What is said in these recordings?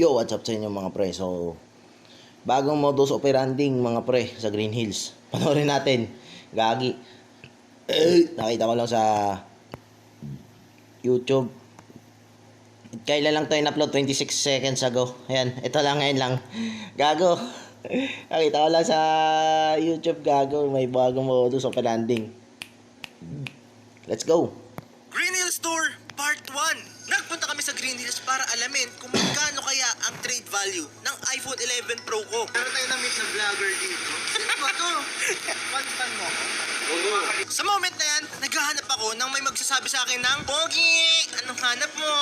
Yo, what's up sa inyo mga pre? So, bagong modus operandi mga pre sa Green Hills. Panoorin natin. Gagi. Nakita ko lang sa YouTube. Kailan lang to in-upload? 26 seconds ago. Ayan, ito lang ngayon lang. Gago. Nakita ko lang sa YouTube, gago. May bagong modus operandi. Let's go. Green Hills Tour Part 1. Kami sa Green Hills para alamin kung magkano kaya ang trade value ng iPhone 11 Pro ko. Pero tayo na-meet na vlogger dito. Sino ba to? One mo ako? Sa moment na yan, naghahanap ako ng may magsasabi sa akin ng Pogi! Anong hanap mo?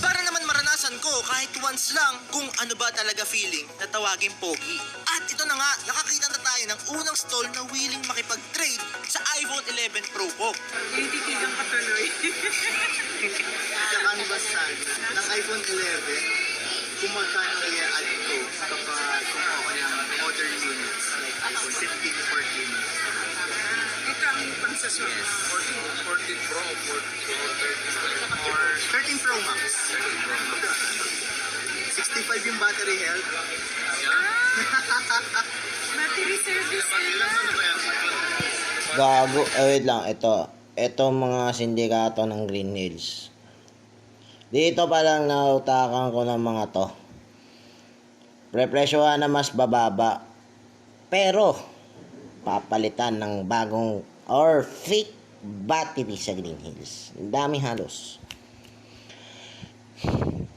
Para naman maranasan ko kahit once lang kung ano ba talaga feeling na tawagin Pogi. At ito na nga, nakakita na tayo ng unang stall na willing makipag-trade sa iPhone 11 Pro ko. Tinititigan ka tuloy. Sa canvas sana ng iPhone 11, kung magkano i-add ko kapag kumuha ko ng modern units like iPhone 15, 14. Ito ang pangsaswap. 14, 14 Pro, 14 Pro, 13 or 13 Pro Max. 65 yung battery health. Battery service nila. Gago, eh wait lang, ito. Ito mga sindikato ng Green Hills. Dito pa lang nautakan ko ng mga to. Prepresyohan na mas bababa. Pero, papalitan ng bagong or fake battery sa Green Hills. Dami halos.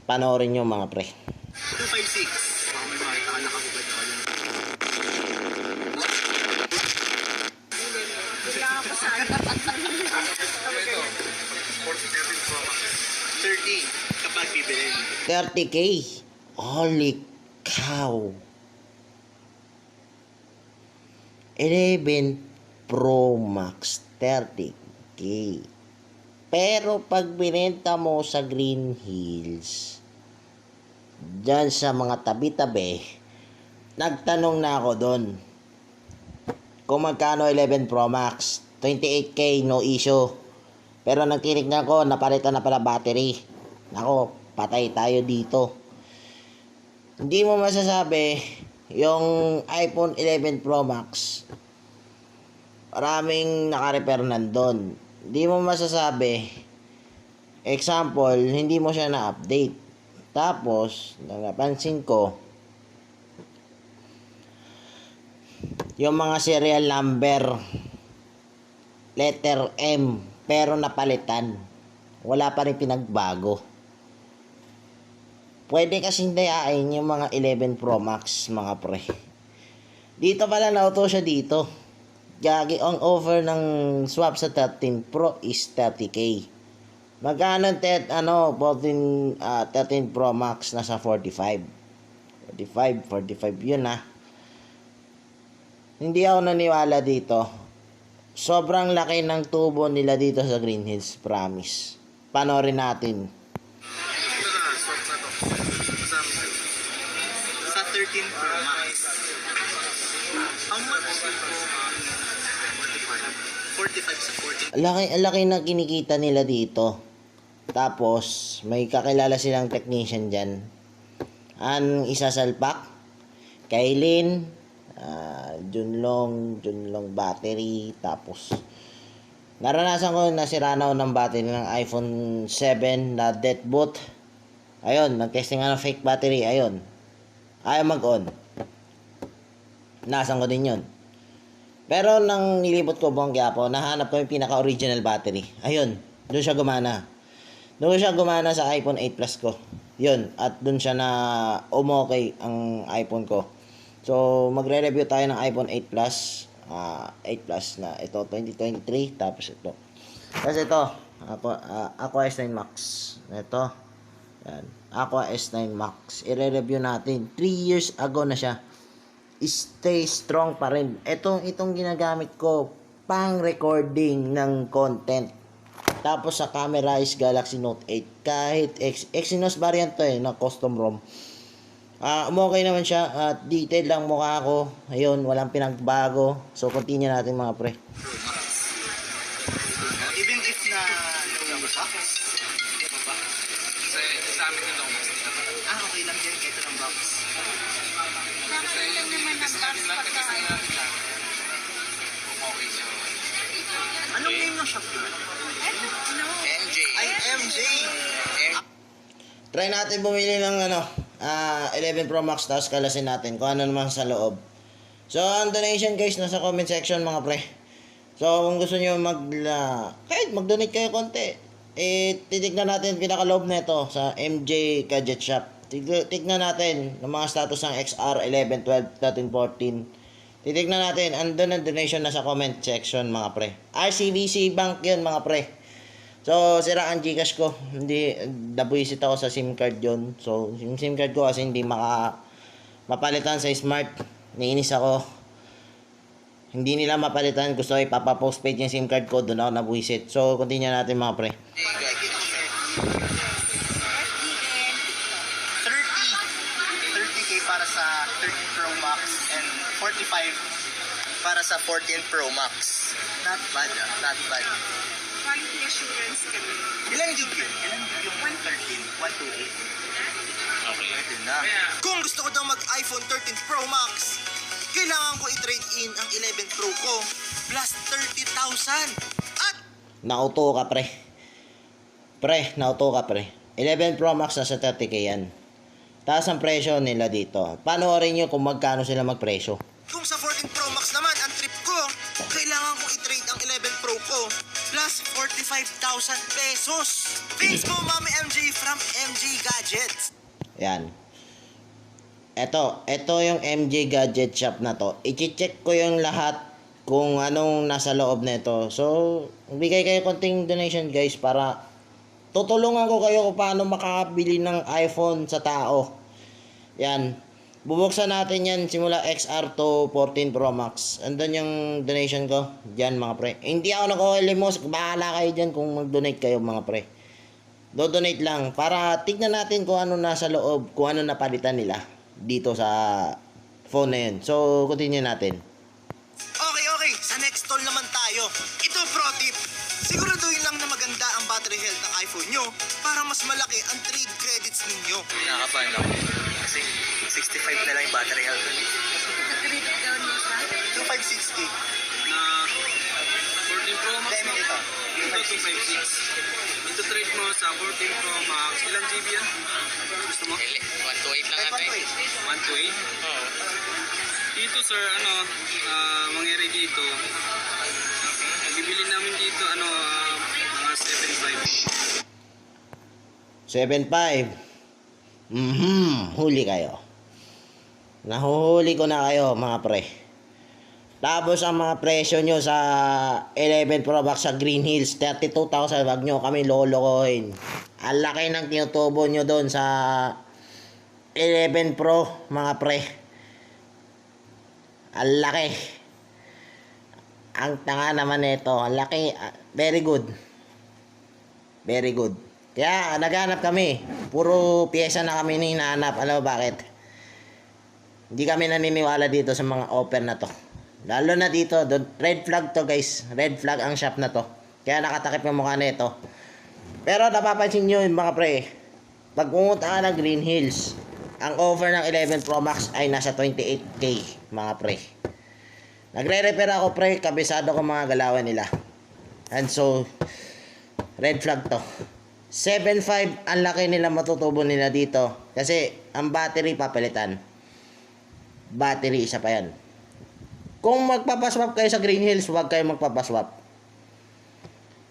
Panoorin nyo mga pre. 256. Baka may makita ka nakabugad ako yun. Bigla ako sa ano. 30 kapag bibilin. 30k. Holy cow. 11 Pro Max 30k. Pero pag binenta mo sa Green Hills, dyan sa mga tabi-tabi, nagtanong na ako doon. Kung magkano 11 Pro Max, 28k no issue. Pero nang tinignan ko, napalitan na pala battery. Nako, patay tayo dito. Hindi mo masasabi yung iPhone 11 Pro Max maraming naka-repair nandun. Hindi mo masasabi example, hindi mo siya na-update. Tapos, napansin ko yung mga serial number letter M pero napalitan. Wala pa rin pinagbago. Pwede kasing dayain yung mga 11 Pro Max, mga pre. Dito pala nauto siya dito. Gagi, ang offer ng swap sa 13 Pro is 30k. Magkano tet, ano, 14, ah, 13 Pro Max nasa 45. 45, 45 yun ah. Hindi ako naniwala dito. Sobrang laki ng tubo nila dito sa Green Hills, promise. Panorin natin. Sa 13 Pro Max. How much? 45. 45 sa 14. Laki, laki na kinikita nila dito. Tapos, may kakilala silang technician dyan. Ang isa salpak, Kailin, uh, Junlong, Junlong battery, tapos naranasan ko na sira na ng battery ng iPhone 7 na dead boot. Ayun, nag-testing nga ng fake battery, ayun. Ayaw mag-on. Nasan ko din yun. Pero nang nilibot ko buong Quiapo, nahanap ko yung pinaka-original battery. Ayun, doon siya gumana. Doon siya gumana sa iPhone 8 Plus ko. Yun, at doon siya na umokay ang iPhone ko. So, magre-review tayo ng iPhone 8 Plus. ah 8 Plus na ito, 2023. Tapos ito. Tapos ito, Aqua, ah, Aqua S9 Max. Ito. Yan. Aqua S9 Max. I-review natin. 3 years ago na siya stay strong pa rin. Itong, itong ginagamit ko pang recording ng content. Tapos sa camera is Galaxy Note 8. Kahit X, Exynos variant to eh, na custom ROM. Ah, umokay naman siya. At detail lang mukha ko. Ayun, walang pinagbago. So, continue natin mga pre. Even if na no box, Sa, sa amin ito, ah, okay lang din. box. Kakain lang naman ng box pagka ano. Anong name ng shop nyo? Ano? MJ. Ay, MJ! Try natin bumili ng ano, ah 11 Pro Max tapos kalasin natin kung ano naman sa loob. So, ang donation guys nasa comment section mga pre. So, kung gusto niyo mag la, kahit mag-donate kayo konti, eh titignan natin pinakaloob nito sa MJ Gadget Shop. Tig- tignan natin ng mga status ng XR 11, 12, 13, 14. Titignan natin, andun ang donation na sa comment section mga pre. RCBC Bank yun mga pre. So, sira ang Gcash ko. Hindi, nabuisit ako sa SIM card yon So, yung SIM card ko kasi hindi maka, mapalitan sa smart. Nainis ako. Hindi nila mapalitan. Gusto ko ipapa-postpaid yung SIM card ko. Doon ako nabuisit. So, continue natin mga pre. Para nakikita ko sa'yo. 30. 30k para sa 13 Pro Max and 45 para sa 14 Pro Max. Not bad not bad. Assurance kami. Ilan gig yun? Ilan gig yung 113? 128? Okay. Pwede na. Kung gusto ko daw mag iPhone 13 Pro Max, kailangan ko i-trade in ang 11 Pro ko plus 30,000. At Nauto ka pre. Pre, nauto ka pre. 11 Pro Max nasa 30k yan. Taas ang presyo nila dito. Panoorin nyo kung magkano sila magpresyo. 45,000 pesos. Thanks mo, Mami MJ from MJ Gadgets. Yan. Eto, eto yung MJ Gadget Shop na to. I-check ko yung lahat kung anong nasa loob nito. So, bigay kayo konting donation guys para tutulungan ko kayo kung paano makakabili ng iPhone sa tao. Yan. Bubuksan natin yan simula XR to 14 Pro Max. Andun yung donation ko. Diyan mga pre. Hindi ako nag-olimos. Bahala kayo dyan kung mag-donate kayo mga pre. Do-donate lang para tignan natin kung ano nasa loob, kung ano napalitan nila dito sa phone na yun. So, continue natin. Okay, okay. Sa next stall naman tayo. Ito pro tip. Siguraduhin lang na maganda ang battery health ng iPhone nyo para mas malaki ang trade credits ninyo. Nakakabahan ako. Kasi 65 na lang yung battery health. Nag-rate down mo siya. 256 gig. na 14 Pro Max Demi ito. ito 256 ito trade mo sa 14 Pro Max ilang GB yan? gusto mo? 128 lang ate. 128. 128 Oo. dito sir ano ah, mangyari dito bibili namin dito ano ah, mga 7.5 7.5. Mhm, huli kayo. Nahuhuli ko na kayo mga pre. Tapos ang mga presyo nyo sa 11 Pro Max sa Green Hills, 32,000. Wag nyo kami lolokohin. Ang laki ng tinutubo nyo doon sa 11 Pro, mga pre. Ang laki. Ang tanga naman nito. Ang laki. ah, Very good. Very good. Kaya naghanap kami. Puro pyesa na kami ni hinahanap. Alam mo bakit? Hindi kami naniniwala dito sa mga offer na to. Lalo na dito, red flag to guys. Red flag ang shop na to. Kaya nakatakip yung mukha nito. Pero napapansin nyo mga pre, pag pumunta ka ng Green Hills, ang offer ng 11 Pro Max ay nasa 28k mga pre. Nagre-repair ako pre, kabisado ko mga galawan nila. And so, red flag to. 7.5 ang laki nila matutubo nila dito. Kasi ang battery papalitan. Battery isa pa yan. Kung magpapaswap kayo sa Green Hills, huwag kayo magpapaswap.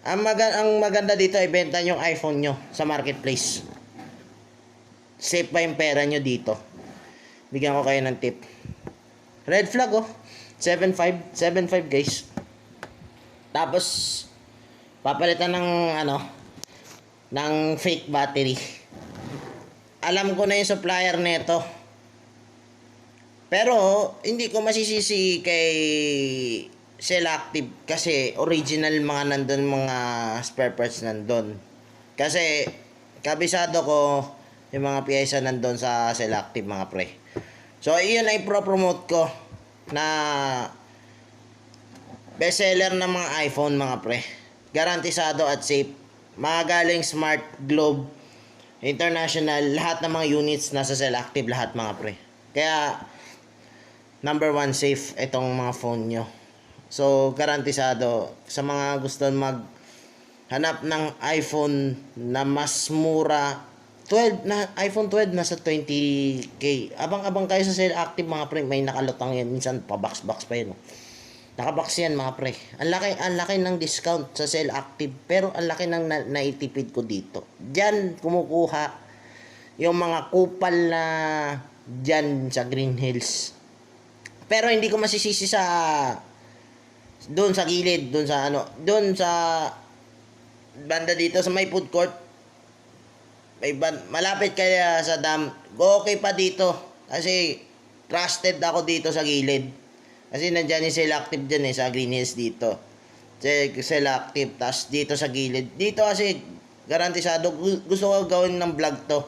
Ang, maga- ang maganda dito, ibenta yung iPhone nyo sa marketplace. Safe pa yung pera nyo dito. Bigyan ko kayo ng tip. Red flag oh. 7.5. 7.5 guys. Tapos, papalitan ng ano, ng fake battery. Alam ko na yung supplier nito. Pero, hindi ko masisisi kay Selective kasi original mga nandun mga spare parts nandun. Kasi, kabisado ko yung mga piyesa nandun sa Selective mga pre. So, iyon ay pro-promote ko na bestseller ng mga iPhone mga pre. Garantisado at safe. Mga galing Smart Globe international, lahat ng mga units nasa cell active lahat mga pre. Kaya number one safe itong mga phone nyo. So, garantisado sa mga gusto mag hanap ng iPhone na mas mura 12 na iPhone 12 nasa 20k. Abang-abang kayo sa sale active mga pre, may nakalutang yan minsan pa box box pa yun. oh. Nakabox yan mga pre. Ang laki, ang laki ng discount sa sale active pero ang laki ng na, naitipid ko dito. Diyan kumukuha yung mga kupal na diyan sa Green Hills. Pero hindi ko masisisi sa doon sa gilid, doon sa ano, doon sa banda dito sa may food court. May ban- malapit kaya sa dam. Okay pa dito kasi trusted ako dito sa gilid. Kasi nandiyan yung selective dyan eh, sa Green Hills dito. Selective, tas dito sa gilid. Dito kasi, garantisado, gu- gusto ko gawin ng vlog to.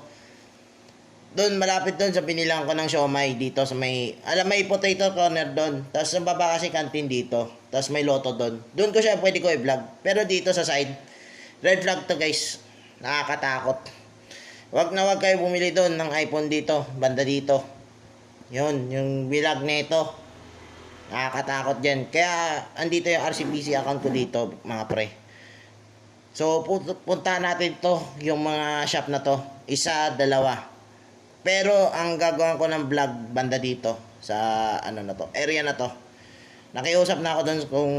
Doon, malapit doon sa pinilang ko ng siomay dito sa may, alam may potato corner doon. Tapos sa baba kasi canteen dito. Tapos may loto doon. Doon ko siya pwede ko i-vlog. Pero dito sa side, red flag to guys. Nakakatakot. Wag na wag kayo bumili doon ng iPhone dito, banda dito. Yun, yung vlog nito. Nakakatakot dyan. Kaya, andito yung RCBC account ko dito, mga pre. So, pu- punta natin to, yung mga shop na to. Isa, dalawa. Pero, ang gagawin ko ng vlog banda dito, sa, ano na to, area na to. Nakiusap na ako doon kung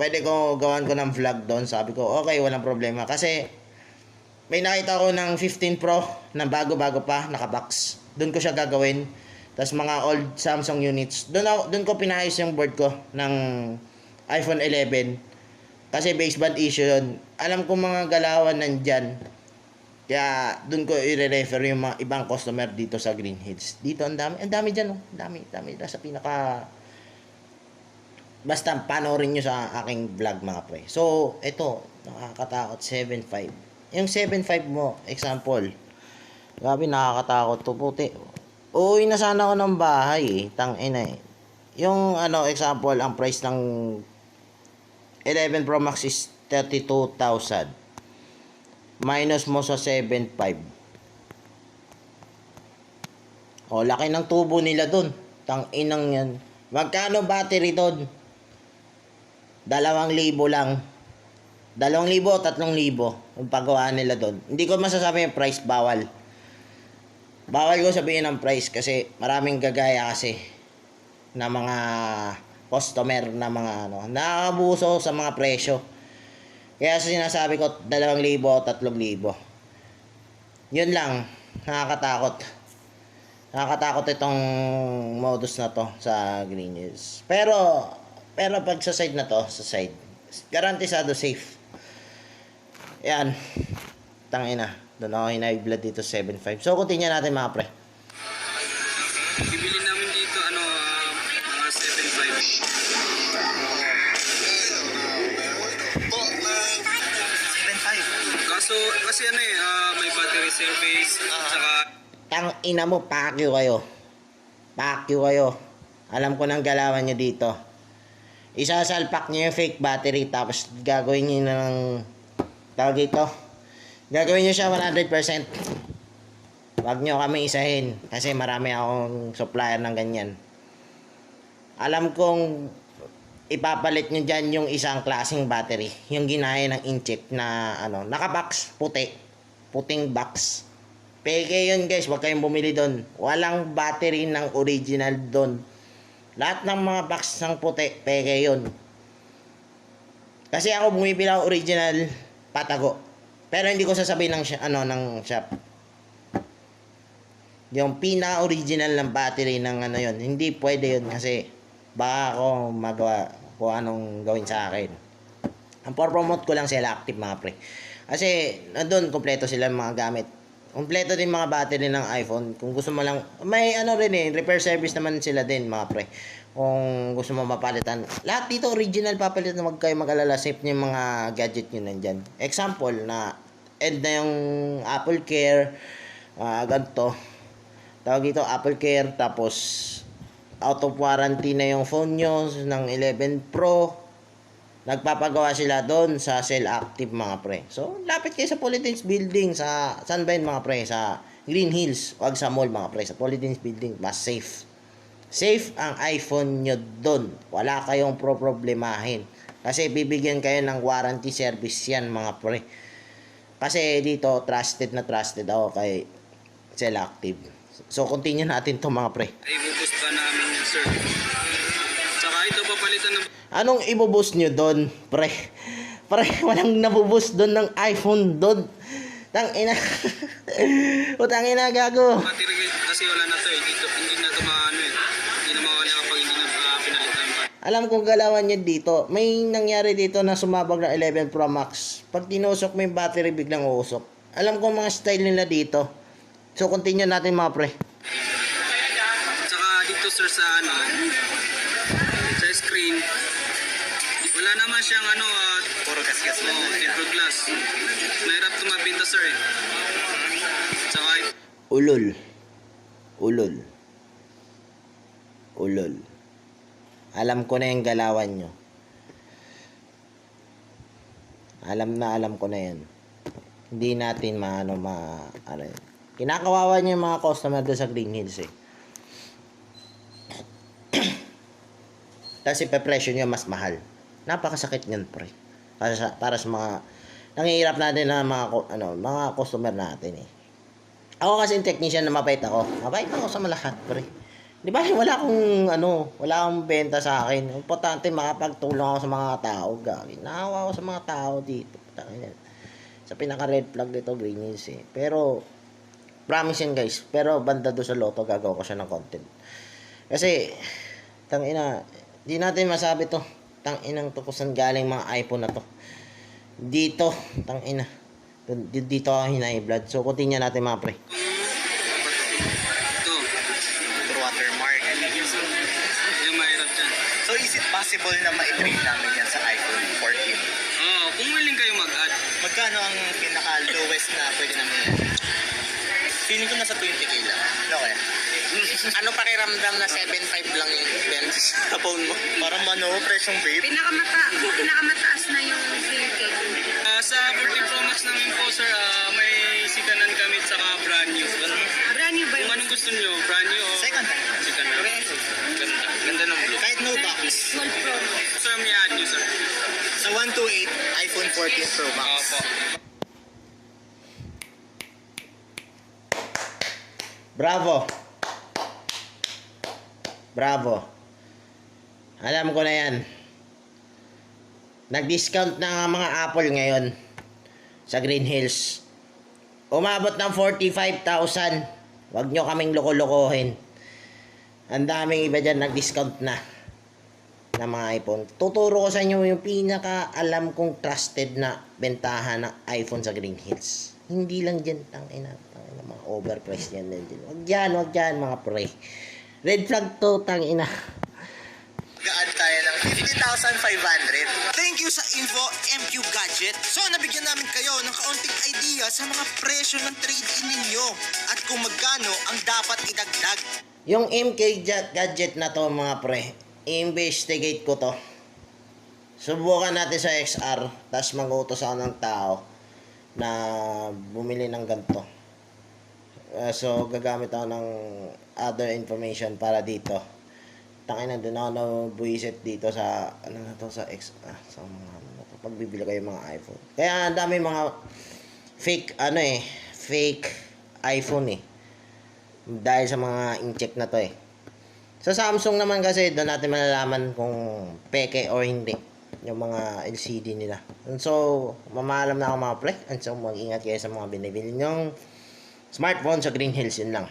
pwede ko gawan ko ng vlog doon. Sabi ko, okay, walang problema. Kasi, may nakita ko ng 15 Pro na bago-bago pa, nakabox. Doon ko siya gagawin. Tapos mga old Samsung units. Doon, ako, doon ko pinayos yung board ko ng iPhone 11. Kasi baseband issue yun. Alam ko mga galawan nandyan. Kaya doon ko i-refer yung mga ibang customer dito sa Green Hills. Dito ang dami. Ang dami dyan oh. Ang dami. Dami. Nasa pinaka... Basta panoorin nyo sa aking vlog mga pre. So, ito. Nakakatakot. 7.5. Yung 7.5 mo, example. Grabe, nakakatakot to puti. Uwi na sana ako ng bahay eh. Tang ina eh. Yung ano, example, ang price ng 11 Pro Max is 32,000. Minus mo sa 7.5. O, laki ng tubo nila dun. Tang inang yan. Magkano battery dun? Dalawang libo lang. Dalawang libo, tatlong libo. Yung paggawa nila doon. Hindi ko masasabi yung price, bawal. Bawal ko sabihin ang price kasi maraming gagaya kasi na mga customer na mga ano, nakakabuso sa mga presyo. Kaya sinasabi ko, dalawang libo, tatlong libo. Yun lang, nakakatakot. Nakakatakot itong modus na to sa Green Hills. Pero, pero pag sa side na to, sa side, garantisado safe. Yan. Tangina. Doon ako hinay-blood dito 7.5. So, continue natin mga pre. Battery service, tsaka Tang ina mo, pakyo kayo. Pakyo kayo. Alam ko nang galawan nyo dito. Isasalpak nyo yung fake battery tapos gagawin nyo ng tawag dito. Gagawin nyo siya 100%. Huwag nyo kami isahin kasi marami akong supplier ng ganyan. Alam kong ipapalit nyo dyan yung isang klaseng battery. Yung ginaya ng inchip na ano, nakabox, puti. Puting box. Peke yun guys, huwag kayong bumili doon. Walang battery ng original doon. Lahat ng mga box ng puti, peke yun. Kasi ako bumibili ako original patago. Pero hindi ko sasabihin ng ano ng shop. Yung pina-original ng battery ng ano yun, hindi pwede yun kasi baka ako magawa kung anong gawin sa akin. Ang promote ko lang sila active mga pre. Kasi nandun kompleto sila mga gamit. Kompleto din mga battery ng iPhone. Kung gusto mo lang, may ano rin eh, repair service naman sila din mga pre. Kung gusto mo mapalitan. Lahat dito original papalitan, wag kayo mag-alala. Safe niyo yung mga gadget nyo nandyan. Example na, end na yung Apple Care, ah ganito. Tawag dito Apple Care, tapos out of warranty na yung phone nyo ng 11 Pro. Nagpapagawa sila doon sa Cell Active mga pre. So, lapit kayo sa Polytins Building sa saan ba mga pre? Sa Green Hills, wag sa mall mga pre. Sa Polytins Building, mas safe. Safe ang iPhone nyo doon. Wala kayong pro-problemahin. Kasi bibigyan kayo ng warranty service yan mga pre. Kasi dito, trusted na trusted ako kay Cell Active. So, continue natin to mga pre. Ay, pa namin sir. Anong ibuboost nyo doon, pre? Pre, walang nabuboost doon ng iPhone doon. Tang ina. Utang ina gago. kasi wala na to eh. Dito, hindi na to maano eh. Hindi na mawala kapag hindi na uh, pinalitan pa. Alam kong galawan niya dito. May nangyari dito na sumabog ng 11 Pro Max. Pag tinusok mo yung battery, biglang uusok. Alam ko mga style nila dito. So, continue natin mga pre. Tsaka dito sir sa ano, siyang ano, uh, Puro gas-gas lang. oh, tempered glass. Mahirap ito mabenta sir eh. Tsaka Ulol. Ulol. Ulol. Alam ko na yung galawan nyo. Alam na alam ko na yan. Hindi natin maano ma ano yun. Kinakawawa niyo yung mga customer doon sa Green Hills eh. Tapos ipepresyo nyo mas mahal. Napakasakit niyan, pre. Para sa, para sa mga nangihirap natin na mga ano, mga customer natin eh. Ako kasi yung technician na mabait ako. Mabait ako sa malahat, pre. Di ba, wala akong, ano, wala akong benta sa akin. Importante, makapagtulong ako sa mga tao. Gagi. Naawa ako sa mga tao dito. Sa pinaka-red flag dito, Green Hills eh. Pero, promise yan guys. Pero, banda doon sa loto, gagawa ko siya ng content. Kasi, tangina, di natin masabi to. Tanginang tukusan galing mga iPhone na to. Dito, tangina. Dito, dito ako hinay-blood. So, continue natin mga pre. ito, watermark. yung mahirap dyan. So is it possible na ma-train namin yan sa iPhone 14? Oo, kung willing kayo mag-add. Magkano ang pinaka-lowest na pwede namin yan? Feeling ko nasa 20k lang. No kaya? Ano pakiramdam na 7.5 lang yung lens sa phone mo? Parang ano, presyong vape. Pinakamata, pinakamataas na yung filter. Ah, sa 14 Pro Max namin po sir, ah, may sikanan kami saka brand new. Brand new ba Kung yun? anong gusto nyo, brand new o Second sikanan? Ganda. Ganda ng blue. Kahit no box. 12 Pro Max. Sir, may add nyo sir. Sa 128, iPhone 14 Pro Max. Opo. Bravo! Bravo! Alam ko na yan. Nag-discount na mga Apple ngayon sa Green Hills. Umabot ng 45,000. Huwag nyo kaming loko-lokohin. Ang daming iba dyan nag-discount na na mga iPhone. Tuturo ko sa inyo yung pinaka alam kong trusted na bentahan ng iPhone sa Green Hills. Hindi lang dyan, tang ina, tang ina, mga overpriced yan din. Wag dyan, wag dyan, mga pre. Red flag to, tang ina. Gaan tayo ng 50,500. Thank you sa Info MQ Gadget. So, nabigyan namin kayo ng kaunting idea sa mga presyo ng trade-in ninyo at kung magkano ang dapat idagdag. Yung MK gadget na to, mga pre, investigate ko to. Subukan natin sa XR, tapos mag-utos ako ng tao na bumili ng ganito. Uh, so, gagamit ako ng other information para dito. Tangin na doon ako na buisit dito sa, ano na to, sa XR, sa mga, ano na to, pagbibili kayo mga iPhone. Kaya ang dami mga fake, ano eh, fake iPhone eh. Dahil sa mga in-check na to eh. Sa Samsung naman kasi, doon natin malalaman kung peke or hindi yung mga LCD nila. And so, mamaalam na ako mga pre. And so, mag-ingat kayo sa mga binibili nyong smartphone sa Green Hills. Yun lang.